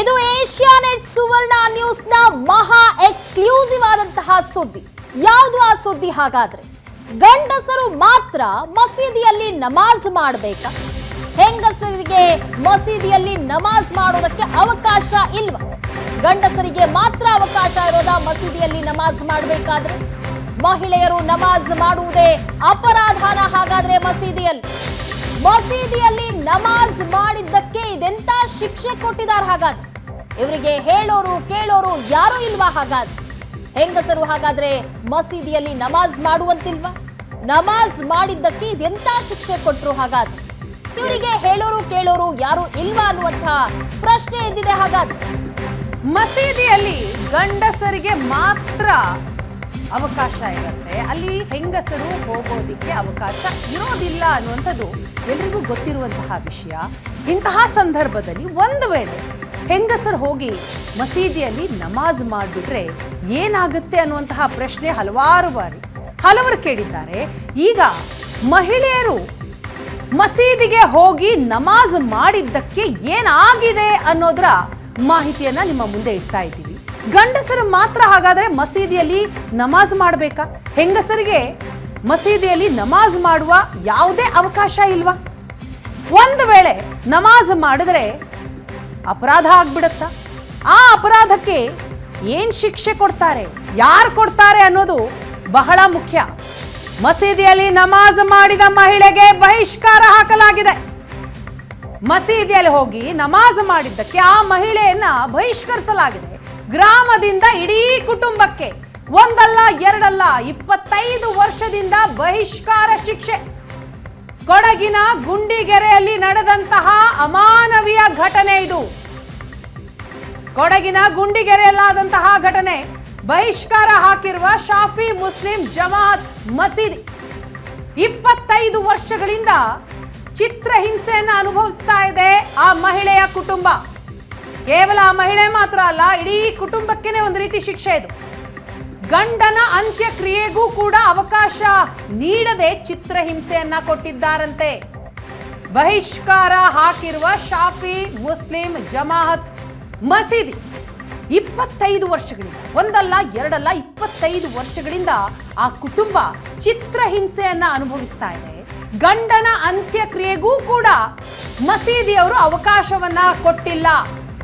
ಇದು ಏಷ್ಯಾನೆಟ್ ಸುವರ್ಣ ನ್ಯೂಸ್ನ ಮಹಾ ಎಕ್ಸ್ಕ್ಲೂಸಿವ್ ಆದಂತಹ ಸುದ್ದಿ. ಯಾವುದು ಆ ಸುದ್ದಿ ಹಾಗಾದ್ರೆ? ಗಂಡಸರು ಮಾತ್ರ ಮಸೀದಿಯಲ್ಲಿ ನಮಾಜ್ ಮಾಡಬೇಕಾ? ಹೆಂಗಸರಿಗೆ ಮಸೀದಿಯಲ್ಲಿ ನಮಾಜ್ ಮಾಡೋದಕ್ಕೆ ಅವಕಾಶ ಇಲ್ವಾ? ಗಂಡಸರಿಗೆ ಮಾತ್ರ ಅವಕಾಶ ಇರೋದ ಮಸೀದಿಯಲ್ಲಿ ನಮಾಜ್ ಮಾಡಬೇಕಾದ್ರೆ? ಮಹಿಳೆಯರು ನಮಾಜ್ ಮಾಡುವುದೇ ಅಪರಾಧನ ಹಾಗಾದ್ರೆ ಮಸೀದಿಯಲ್ಲಿ? ಮಸೀದಿಯಲ್ಲಿ ನಮಾಜ್ ಮಾಡಿದ್ದಕ್ಕೆ ಇದೆಂತ ಶಿಕ್ಷೆ ಕೊಟ್ಟಿದ್ದಾರೆ ಹಾಗಾದ್ ಇವರಿಗೆ ಹೇಳೋರು, ಕೇಳೋರು ಯಾರು ಇಲ್ವಾ ಹಾಗಾದ್ ಹೆಂಗಸರು ಹಾಗಾದ್ರೆ ಮಸೀದಿಯಲ್ಲಿ ನಮಾಜ್ ಮಾಡುವಂತಿಲ್ವಾ? ನಮಾಜ್ ಮಾಡಿದ್ದಕ್ಕೆ ಇದೆಂತ ಶಿಕ್ಷೆ ಕೊಟ್ಟರು ಹಾಗಾದ್ ಇವರಿಗೆ ಹೇಳೋರು, ಕೇಳೋರು ಯಾರು ಇಲ್ವಾ ಅನ್ನುವಂತಹ ಪ್ರಶ್ನೆ ಎದ್ದಿದೆ ಹಾಗಾದ್ರೆ? ಮಸೀದಿಯಲ್ಲಿ ಗಂಡಸರಿಗೆ ಮಾತ್ರ ಅವಕಾಶ ಇರುತ್ತೆ. ಅಲ್ಲಿ ಹೆಂಗಸರು ಹೋಗೋದಿಕ್ಕೆ ಅವಕಾಶ ಇರೋದಿಲ್ಲ ಅನ್ನುವಂಥದ್ದು ಎಲ್ರಿಗೂ ಗೊತ್ತಿರುವಂತಹ ವಿಷಯ. ಇಂತಹ ಸಂದರ್ಭದಲ್ಲಿ ಒಂದು ವೇಳೆ ಹೆಂಗಸರು ಹೋಗಿ ಮಸೀದಿಯಲ್ಲಿ ನಮಾಜ್ ಮಾಡಿಬಿಟ್ರೆ ಏನಾಗುತ್ತೆ ಅನ್ನುವಂತಹ ಪ್ರಶ್ನೆ ಹಲವಾರು ಬಾರಿ ಹಲವರು ಕೇಳಿದ್ದಾರೆ. ಈಗ ಮಹಿಳೆಯರು ಮಸೀದಿಗೆ ಹೋಗಿ ನಮಾಜ್ ಮಾಡಿದ್ದಕ್ಕೆ ಏನಾಗಿದೆ ಅನ್ನೋದರ ಮಾಹಿತಿಯನ್ನ ನಿಮ್ಮ ಮುಂದೆ ಇಡ್ತಾ ಇದ್ದೀವಿ. ಗಂಡಸರು ಮಾತ್ರ ಹಾಗಾದರೆ ಮಸೀದಿಯಲ್ಲಿ ನಮಾಜ್ ಮಾಡಬೇಕಾ? ಹೆಂಗಸರಿಗೆ ಮಸೀದಿಯಲ್ಲಿ ನಮಾಜ್ ಮಾಡುವ ಯಾವುದೇ ಅವಕಾಶ ಇಲ್ವಾ? ಒಂದು ವೇಳೆ ನಮಾಜ್ ಮಾಡಿದ್ರೆ ಅಪರಾಧ ಆಗ್ಬಿಡತ್ತಾ? ಆ ಅಪರಾಧಕ್ಕೆ ಏನು ಶಿಕ್ಷೆ ಕೊಡ್ತಾರೆ? ಯಾರು ಕೊಡ್ತಾರೆ ಅನ್ನೋದು ಬಹಳ ಮುಖ್ಯ. ಮಸೀದಿಯಲ್ಲಿ ನಮಾಜ್ ಮಾಡಿದ ಮಹಿಳೆಗೆ ಬಹಿಷ್ಕಾರ ಹಾಕಲಾಗಿದೆ. ಮಸೀದಿಯಲ್ಲಿ ಹೋಗಿ ನಮಾಜ್ ಮಾಡಿದ್ದಕ್ಕೆ ಆ ಮಹಿಳೆಯನ್ನ ಬಹಿಷ್ಕರಿಸಲಾಗಿದೆ. ಗ್ರಾಮದಿಂದ ಇಡೀ ಕುಟುಂಬಕ್ಕೆ, ಒಂದಲ್ಲ, ಎರಡಲ್ಲ, ಇಪ್ಪತ್ತೈದು ವರ್ಷದಿಂದ ಬಹಿಷ್ಕಾರ ಶಿಕ್ಷೆ. ಕೊಡಗಿನ ಗುಂಡಿಗೆರೆಯಲ್ಲಿ ನಡೆದಂತಹ ಅಮಾನವೀಯ ಘಟನೆ ಇದು. ಕೊಡಗಿನ ಗುಂಡಿಗೆರೆಯಲ್ಲಾದಂತಹ ಘಟನೆ, ಬಹಿಷ್ಕಾರ ಹಾಕಿರುವ ಶಾಫಿ ಮುಸ್ಲಿಂ ಜಮಾತ್ ಮಸೀದಿ. ಇಪ್ಪತ್ತೈದು ವರ್ಷಗಳಿಂದ ಚಿತ್ರಹಿಂಸೆಯನ್ನು ಅನುಭವಿಸ್ತಾ ಇದೆ ಆ ಮಹಿಳೆಯ ಕುಟುಂಬ. ಕೇವಲ ಆ ಮಹಿಳೆ ಮಾತ್ರ ಅಲ್ಲ, ಇಡೀ ಕುಟುಂಬಕ್ಕೇನೆ ಒಂದು ರೀತಿ ಶಿಕ್ಷೆ ಇದು. ಗಂಡನ ಅಂತ್ಯಕ್ರಿಯೆಗೂ ಕೂಡ ಅವಕಾಶ ನೀಡದೆ ಚಿತ್ರಹಿಂಸೆಯನ್ನ ಕೊಟ್ಟಿದ್ದಾರಂತೆ. ಬಹಿಷ್ಕಾರ ಹಾಕಿರುವ ಶಾಫಿ ಮುಸ್ಲಿಂ ಜಮಾಹತ್ ಮಸೀದಿ ಇಪ್ಪತ್ತೈದು ವರ್ಷಗಳಿಂದ, ಒಂದಲ್ಲ, ಎರಡಲ್ಲ, ಇಪ್ಪತ್ತೈದು ವರ್ಷಗಳಿಂದ ಆ ಕುಟುಂಬ ಚಿತ್ರಹಿಂಸೆಯನ್ನ ಅನುಭವಿಸ್ತಾ ಇದೆ. ಗಂಡನ ಅಂತ್ಯಕ್ರಿಯೆಗೂ ಕೂಡ ಮಸೀದಿಯವರು ಅವಕಾಶವನ್ನ ಕೊಟ್ಟಿಲ್ಲ.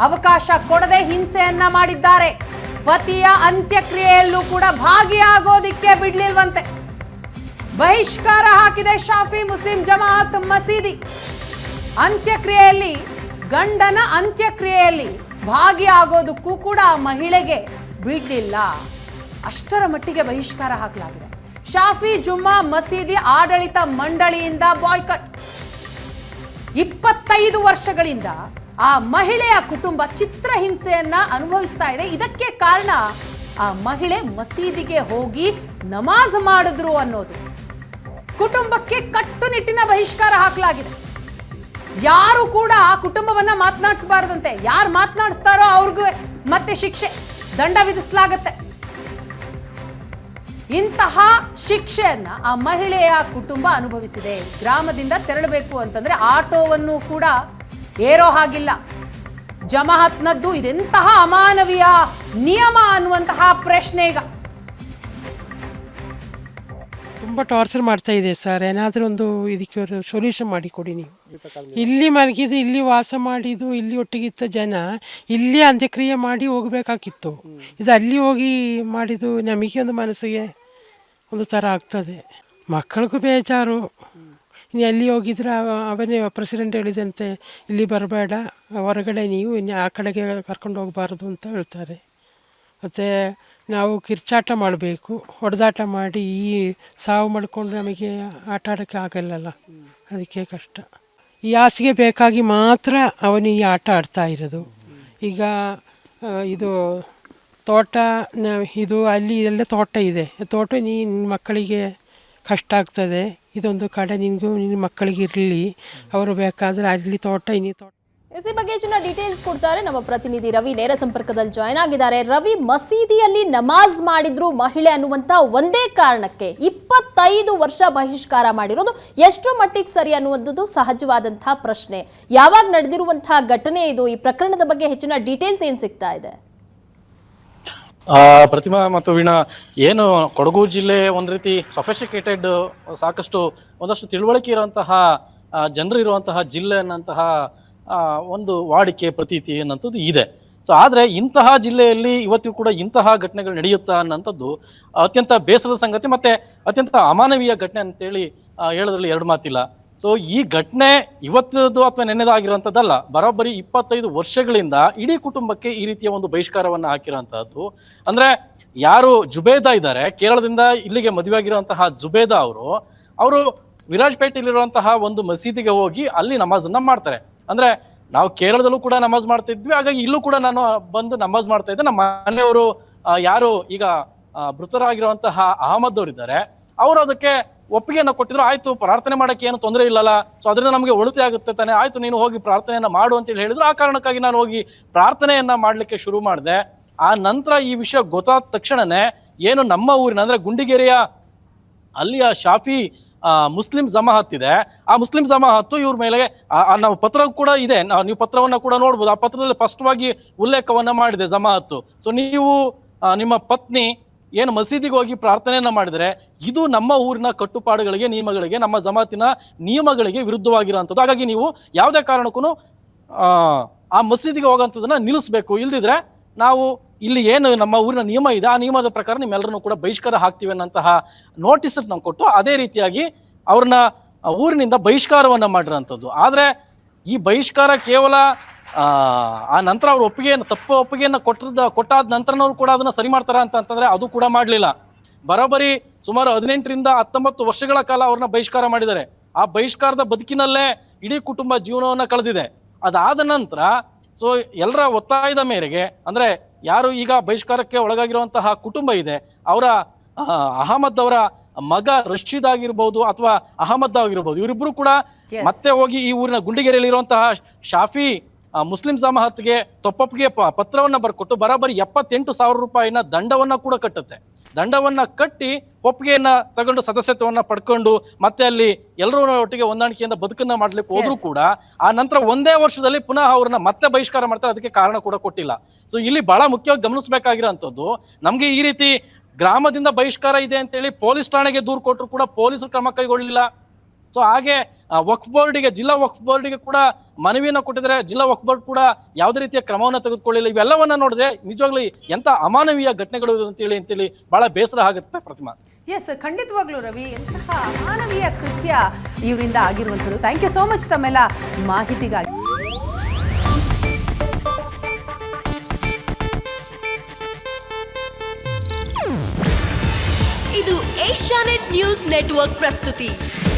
ಅವಕಾಶ ಕೊಡದೆ ಹಿಂಸೆಯನ್ನ ಮಾಡಿದ್ದಾರೆ. ಪತಿಯ ಅಂತ್ಯಕ್ರಿಯೆಯಲ್ಲೂ ಕೂಡ ಭಾಗಿಯಾಗೋದಿಕ್ಕೆ ಬಿಡ್ಲಿಲ್ವಂತೆ. ಬಹಿಷ್ಕಾರ ಹಾಕಿದೆ ಶಾಫಿ ಮುಸ್ಲಿಂ ಜಮಾಅತ್ ಮಸೀದಿ. ಅಂತ್ಯಕ್ರಿಯೆಯಲ್ಲಿ, ಗಂಡನ ಅಂತ್ಯಕ್ರಿಯೆಯಲ್ಲಿ ಭಾಗಿಯಾಗೋದಕ್ಕೂ ಕೂಡ ಮಹಿಳೆಗೆ ಬಿಡಲಿಲ್ಲ. ಅಷ್ಟರ ಮಟ್ಟಿಗೆ ಬಹಿಷ್ಕಾರ ಹಾಕಲಾಗಿದೆ. ಶಾಫಿ ಜುಮ್ಮಾ ಮಸೀದಿ ಆಡಳಿತ ಮಂಡಳಿಯಿಂದ ಬಾಯ್ಕಟ್ ಇಪ್ಪತ್ತೈದು ವರ್ಷಗಳಿಂದ ಆ ಮಹಿಳೆಯ ಕುಟುಂಬ ಚಿತ್ರಹಿಂಸೆಯನ್ನ ಅನುಭವಿಸ್ತಾ ಇದೆ. ಇದಕ್ಕೆ ಕಾರಣ ಆ ಮಹಿಳೆ ಮಸೀದಿಗೆ ಹೋಗಿ ನಮಾಜ್ ಮಾಡಿದ್ರು ಅನ್ನೋದು. ಕುಟುಂಬಕ್ಕೆ ಕಟ್ಟುನಿಟ್ಟಿನ ಬಹಿಷ್ಕಾರ ಹಾಕಲಾಗಿದೆ. ಯಾರು ಕೂಡ ಆ ಕುಟುಂಬವನ್ನ ಮಾತನಾಡಿಸಬಾರದಂತೆ. ಯಾರು ಮಾತನಾಡಿಸ್ತಾರೋ ಅವ್ರಿಗೂ ಮತ್ತೆ ಶಿಕ್ಷೆ, ದಂಡ ವಿಧಿಸಲಾಗತ್ತೆ. ಇಂತಹ ಶಿಕ್ಷೆಯನ್ನ ಆ ಮಹಿಳೆಯ ಕುಟುಂಬ ಅನುಭವಿಸಿದೆ. ಗ್ರಾಮದಿಂದ ತೆರಳಬೇಕು ಅಂತಂದ್ರೆ ಆಟೋವನ್ನು ಕೂಡ ಏರೋ ಹಾಗಿಲ್ಲ. ಜಮಹತ್ನದ್ದು ಇದೆಂತಹ ಅಮಾನವೀಯ ನಿಯಮ ಅನ್ನುವಂತಹ ಪ್ರಶ್ನೆ ಈಗ. ತುಂಬ ಟಾರ್ಚರ್ ಮಾಡ್ತಾ ಇದೆ ಸರ್ ಏನಾದರೂ ಒಂದು ಇದಕ್ಕೆ ಸೊಲ್ಯೂಷನ್ ಮಾಡಿ ಕೊಡಿ ನೀವು. ಇಲ್ಲಿ ಮಲಗಿದ್ದು, ಇಲ್ಲಿ ವಾಸ ಮಾಡಿದ್ದು, ಇಲ್ಲಿ ಒಟ್ಟಿಗಿದ್ದ ಜನ ಇಲ್ಲಿ ಅಂತ್ಯಕ್ರಿಯೆ ಮಾಡಿ ಹೋಗಬೇಕಾಗಿತ್ತು. ಇದು ಅಲ್ಲಿ ಹೋಗಿ ಮಾಡಿದ್ದು ನಮಗೆ ಒಂದು ಮನಸ್ಸಿಗೆ ಒಂದು ಥರ ಆಗ್ತದೆ. ಮಕ್ಕಳಿಗೂ ಬೇಜಾರು. ಇನ್ನು ಅಲ್ಲಿ ಹೋಗಿದ್ರೆ ಅವ- ಅವನೇ ಪ್ರೆಸಿಡೆಂಟ್ ಹೇಳಿದಂತೆ, ಇಲ್ಲಿ ಬರಬೇಡ, ಹೊರಗಡೆ ನೀವು ಇನ್ನು ಆ ಕಡೆಗೆ ಕರ್ಕೊಂಡು ಹೋಗಬಾರ್ದು ಅಂತ ಹೇಳ್ತಾರೆ. ಮತ್ತು ನಾವು ಕಿರ್ಚಾಟ ಮಾಡಬೇಕು, ಹೊಡೆದಾಟ ಮಾಡಿ ಈ ಸಾವು ಮಾಡಿಕೊಂಡು ನಮಗೆ ಆಟ ಆಡೋಕ್ಕೆ ಆಗಲ್ಲಲ್ಲ. ಅದಕ್ಕೆ ಕಷ್ಟ. ಈ ಹಾಸಿಗೆ ಬೇಕಾಗಿ ಮಾತ್ರ ಅವನು ಈ ಆಟ ಆಡ್ತಾ ಇರೋದು. ಈಗ ಇದು ತೋಟ ಇದು ಅಲ್ಲಿ ಎಲ್ಲ ತೋಟ ಇದೆ. ತೋಟ ನೀ ಮಕ್ಕಳಿಗೆ ಕಷ್ಟ ಆಗ್ತದೆ. ಇದೊಂದು ಕಡೆ ನಿನಗೂ ನಿನ್ನ ಮಕ್ಕಳಿಗೆ ಇರಲಿ, ಅವರು ಬೇಕಾದರೆ ಅಲ್ಲಿ ತೋಟ, ಇನ್ನಿ ತೋಟ ಈ ಬಗ್ಗೆ ಹೆಚ್ಚಿನ ಡೀಟೇಲ್ಸ್ ಕೊಡ್ತಾರೆ. ನಮ್ಮ ಪ್ರತಿನಿಧಿ ರವಿ ನೇರ ಸಂಪರ್ಕದಲ್ಲಿ ಜಾಯ್ನ್ ಆಗಿದ್ದಾರೆ. ರವಿ, ಮಸೀದಿಯಲ್ಲಿ ನಮಾಜ್ ಮಾಡಿದ್ರು ಮಹಿಳೆ ಅನ್ನುವಂತ ಒಂದೇ ಕಾರಣಕ್ಕೆ ಇಪ್ಪತ್ತೈದು ವರ್ಷ ಬಹಿಷ್ಕಾರ ಮಾಡಿರೋದು ಎಷ್ಟು ಮಟ್ಟಿಗೆ ಸರಿ ಅನ್ನುವಂಥದ್ದು ಸಹಜವಾದಂತಹ ಪ್ರಶ್ನೆ. ಯಾವಾಗ ನಡೆದಿರುವಂತಹ ಘಟನೆ ಇದು? ಈ ಪ್ರಕರಣದ ಬಗ್ಗೆ ಹೆಚ್ಚಿನ ಡೀಟೇಲ್ಸ್ ಏನು ಸಿಗ್ತಾ ಇದೆ? ಆ, ಪ್ರತಿಮಾ ಮತ್ತು ವೀಣಾ ಏನು ಕೊಡಗು ಜಿಲ್ಲೆ ಒಂದು ರೀತಿ ಸೊಫೆಸ್ಟಿಕೇಟೆಡ್ ಸಾಕಷ್ಟು ಒಂದಷ್ಟು ತಿಳುವಳಿಕೆ ಇರುವಂತಹ ಜನರು ಇರುವಂತಹ ಜಿಲ್ಲೆ ಅನ್ನಂತಹ ಒಂದು ವಾಡಿಕೆ ಪ್ರತೀತಿ ಅನ್ನಂಥದ್ದು ಇದೆ. ಸೊ ಆದರೆ ಇಂತಹ ಜಿಲ್ಲೆಯಲ್ಲಿ ಇವತ್ತಿಗೂ ಕೂಡ ಇಂತಹ ಘಟನೆಗಳು ನಡೆಯುತ್ತಾ ಅನ್ನೋಂಥದ್ದು ಅತ್ಯಂತ ಬೇಸರದ ಸಂಗತಿ ಮತ್ತೆ ಅತ್ಯಂತ ಅಮಾನವೀಯ ಘಟನೆ ಅಂತೇಳಿ ಹೇಳೋದ್ರಲ್ಲಿ ಎರಡು ಮಾತಿಲ್ಲ. ಸೊ ಈ ಘಟನೆ ಇವತ್ತದ್ದು ಅಥವಾ ನೆನ್ನೆದಾಗಿರುವಂಥದ್ದಲ್ಲ, ಬರೋಬ್ಬರಿ ಇಪ್ಪತ್ತೈದು ವರ್ಷಗಳಿಂದ ಇಡೀ ಕುಟುಂಬಕ್ಕೆ ಈ ರೀತಿಯ ಒಂದು ಬಹಿಷ್ಕಾರವನ್ನು ಹಾಕಿರುವಂತಹದ್ದು ಅಂದ್ರೆ ಯಾರು ಜುಬೇದಾ ಇದ್ದಾರೆ, ಕೇರಳದಿಂದ ಇಲ್ಲಿಗೆ ಮದುವೆ ಆಗಿರುವಂತಹ ಜುಬೇದಾ ಅವರು ಅವರು ವಿರಾಜ್ಪೇಟೆಯಲ್ಲಿರುವಂತಹ ಒಂದು ಮಸೀದಿಗೆ ಹೋಗಿ ಅಲ್ಲಿ ನಮಾಜನ್ನು ಮಾಡ್ತಾರೆ. ಅಂದ್ರೆ ನಾವು ಕೇರಳದಲ್ಲೂ ಕೂಡ ನಮಾಜ್ ಮಾಡ್ತಿದ್ವಿ, ಹಾಗಾಗಿ ಇಲ್ಲೂ ಕೂಡ ನಾನು ಬಂದು ನಮಾಜ್ ಮಾಡ್ತಾ ಇದ್ದೆ. ನಮ್ಮ ಮನೆಯವರು ಯಾರು ಈಗ ಮೃತರಾಗಿರುವಂತಹ ಅಹಮದ್ ಅವರಿದ್ದಾರೆ. ಅವರು ಅದಕ್ಕೆ ಒಪ್ಪಿಗೆಯನ್ನು ಕೊಟ್ಟಿದ್ರು ಆಯ್ತು ಪ್ರಾರ್ಥನೆ ಮಾಡಕ್ಕೆ ಏನು ತೊಂದರೆ ಇಲ್ಲಲ್ಲ. ಸೊ ಅದರಿಂದ ನಮಗೆ ಉಳಿತಾಯ ಆಗುತ್ತೆ ತಾನೆ. ಆಯ್ತು ನೀನು ಹೋಗಿ ಪ್ರಾರ್ಥನೆಯನ್ನ ಮಾಡು ಅಂತೇಳಿ ಹೇಳಿದ್ರು. ಆ ಕಾರಣಕ್ಕಾಗಿ ನಾನು ಹೋಗಿ ಪ್ರಾರ್ಥನೆಯನ್ನ ಮಾಡಲಿಕ್ಕೆ ಶುರು ಮಾಡಿದೆ. ಆ ನಂತರ ಈ ವಿಷಯ ಗೊತ್ತಾದ ತಕ್ಷಣನೇ ಏನು ನಮ್ಮ ಊರಿನ ಅಂದ್ರೆ ಗುಂಡಿಗೆರೆಯ ಅಲ್ಲಿಯ ಶಾಫಿ ಆ, ಮುಸ್ಲಿಂ ಜಮಾಹತ್ ಇದೆ. ಆ ಮುಸ್ಲಿಂ ಜಮಾಹತ್ತು ಇವ್ರ ಮೇಲೆ ನಾವು ಪತ್ರ ಕೂಡ ಇದೆ. ನೀವು ಪತ್ರವನ್ನ ಕೂಡ ನೋಡ್ಬೋದು. ಆ ಪತ್ರದಲ್ಲಿ ಸ್ಪಷ್ಟವಾಗಿ ಉಲ್ಲೇಖವನ್ನ ಮಾಡಿದೆ ಜಮಾಹತ್ತು. ಸೊ ನೀವು ನಿಮ್ಮ ಪತ್ನಿ ಏನು ಮಸೀದಿಗೆ ಹೋಗಿ ಪ್ರಾರ್ಥನೆಯನ್ನು ಮಾಡಿದರೆ ಇದು ನಮ್ಮ ಊರಿನ ಕಟ್ಟುಪಾಡುಗಳಿಗೆ, ನಿಯಮಗಳಿಗೆ, ನಮ್ಮ ಜಮಾತಿನ ನಿಯಮಗಳಿಗೆ ವಿರುದ್ಧವಾಗಿರುವಂಥದ್ದು. ಹಾಗಾಗಿ ನೀವು ಯಾವುದೇ ಕಾರಣಕ್ಕೂ ಆ ಮಸೀದಿಗೆ ಹೋಗೋಂಥದ್ದನ್ನ ನಿಲ್ಲಿಸಬೇಕು. ಇಲ್ದಿದ್ರೆ ನಾವು ಇಲ್ಲಿ ಏನು ನಮ್ಮ ಊರಿನ ನಿಯಮ ಇದೆ, ಆ ನಿಯಮದ ಪ್ರಕಾರ ನಿಮ್ಮೆಲ್ಲರನ್ನು ಕೂಡ ಬಹಿಷ್ಕಾರ ಹಾಕ್ತೀವಿ ಅನ್ನಂತಹ ನೋಟಿಸ್ ನಾವು ಕೊಟ್ಟು ಅದೇ ರೀತಿಯಾಗಿ ಅವ್ರನ್ನ ಊರಿನಿಂದ ಬಹಿಷ್ಕಾರವನ್ನು ಮಾಡಿರೋಂಥದ್ದು ಆದರೆ ಈ ಬಹಿಷ್ಕಾರ ಕೇವಲ ಆ, ನಂತರ ಅವ್ರ ಒಪ್ಪಿಗೆಯನ್ನು ತಪ್ಪು ಒಪ್ಪಿಗೆಯನ್ನು ಕೊಟ್ಟದ ಕೊಟ್ಟಾದ ನಂತರನವ್ರು ಕೂಡ ಅದನ್ನ ಸರಿ ಮಾಡ್ತಾರ ಅಂತ ಅಂತಂದ್ರೆ ಅದು ಕೂಡ ಮಾಡಲಿಲ್ಲ. ಬರೋಬ್ಬರಿ ಸುಮಾರು ಹದಿನೆಂಟರಿಂದ ಹತ್ತೊಂಬತ್ತು ವರ್ಷಗಳ ಕಾಲ ಅವ್ರನ್ನ ಬಹಿಷ್ಕಾರ ಮಾಡಿದ್ದಾರೆ. ಆ ಬಹಿಷ್ಕಾರದ ಬದುಕಿನಲ್ಲೇ ಇಡೀ ಕುಟುಂಬ ಜೀವನವನ್ನು ಕಳೆದಿದೆ. ಅದಾದ ನಂತರ ಸೊ ಎಲ್ಲರ ಒತ್ತಾಯದ ಮೇರೆಗೆ ಅಂದ್ರೆ ಯಾರು ಈಗ ಬಹಿಷ್ಕಾರಕ್ಕೆ ಒಳಗಾಗಿರುವಂತಹ ಕುಟುಂಬ ಇದೆ ಅವರ ಅಹಮದ್ ಅವರ ಮಗ ರಶೀದ್ ಆಗಿರ್ಬೋದು ಅಥವಾ ಅಹಮದ್ ಆಗಿರ್ಬೋದು ಇವರಿಬ್ಬರು ಕೂಡ ಮತ್ತೆ ಹೋಗಿ ಈ ಊರಿನ ಗುಂಡಿಗೆರೆಯಲ್ಲಿರುವಂತಹ ಶಾಫಿ ಮುಸ್ಲಿಂ ಜಮಾಹತ್ಗೆ ತೊಪ್ಪಪ್ಪಿಗೆ ಪತ್ರವನ್ನ ಬರ್ಕೊಟ್ಟು ಬರಾಬರಿ ಎಪ್ಪತ್ತೆಂಟು ಸಾವಿರ ರೂಪಾಯಿನ ದಂಡವನ್ನ ಕೂಡ ಕಟ್ಟುತ್ತೆ. ದಂಡವನ್ನ ಕಟ್ಟಿ ಒಪ್ಪಿಗೆಯನ್ನ ತಗೊಂಡು ಸದಸ್ಯತ್ವವನ್ನ ಪಡ್ಕೊಂಡು ಮತ್ತೆ ಅಲ್ಲಿ ಎಲ್ಲರೂ ಒಟ್ಟಿಗೆ ಹೊಂದಾಣಿಕೆಯಿಂದ ಬದುಕನ್ನ ಮಾಡ್ಲಿಕ್ಕೆ ಹೋದ್ರು ಕೂಡ ಆ ನಂತರ ಒಂದೇ ವರ್ಷದಲ್ಲಿ ಪುನಃ ಅವ್ರನ್ನ ಮತ್ತೆ ಬಹಿಷ್ಕಾರ ಮಾಡ್ತಾರೆ ಅದಕ್ಕೆ ಕಾರಣ ಕೂಡ ಕೊಟ್ಟಿಲ್ಲ. ಸೊ ಇಲ್ಲಿ ಬಹಳ ಮುಖ್ಯವಾಗಿ ಗಮನಿಸಬೇಕಾಗಿರೋಂಥದ್ದು ನಮ್ಗೆ ಈ ರೀತಿ ಗ್ರಾಮದಿಂದ ಬಹಿಷ್ಕಾರ ಇದೆ ಅಂತೇಳಿ ಪೊಲೀಸ್ ಠಾಣೆಗೆ ದೂರು ಕೊಟ್ಟರು ಕೂಡ ಪೊಲೀಸರು ಕ್ರಮ ಕೈಗೊಳ್ಳಲಿಲ್ಲ ಸೊ ಹಾಗೆ ವಕ್ಫ್ ಬೋರ್ಡಿಗೆ ಜಿಲ್ಲಾ ವಕ್ಫ್ ಬೋರ್ಡಿಗೆ ಕೂಡ ಮನವಿಯನ್ನು ಕೊಟ್ಟಿದ್ರೆ ಜಿಲ್ಲಾ ವಕ್ಫ್ ಬೋರ್ಡ್ ಕೂಡ ಯಾವುದೇ ರೀತಿಯ ಕ್ರಮವನ್ನು ತೆಗೆದುಕೊಳ್ಳಿಲ್ಲ. ಇವೆಲ್ಲವನ್ನ ನೋಡಿದ್ರೆ ನಿಜವಾಗ್ಲೂ ಎಂತ ಅಮಾನವೀಯ ಘಟನೆಗಳು ಅಂತೇಳಿ ಅಂತೇಳಿ ಬಹಳ ಬೇಸರ ಆಗುತ್ತೆ ಪ್ರತಿಮಾ. ಎಸ್ ಖಂಡಿತವಾಗ್ಲೂ ರವಿ ಎಂತಹ ಅಮಾನವೀಯ ಕೃತ್ಯ ಇವರಿಂದ ಆಗಿರುವಂಥದ್ದು. ಥ್ಯಾಂಕ್ ಯು ಸೋ ಮಚ್ ತಮ್ಮೆಲ್ಲ ಮಾಹಿತಿಗಾಗಿ. ಇದು ಏಷ್ಯಾನೆಟ್ ನ್ಯೂಸ್ ನೆಟ್ವರ್ಕ್ ಪ್ರಸ್ತುತಿ.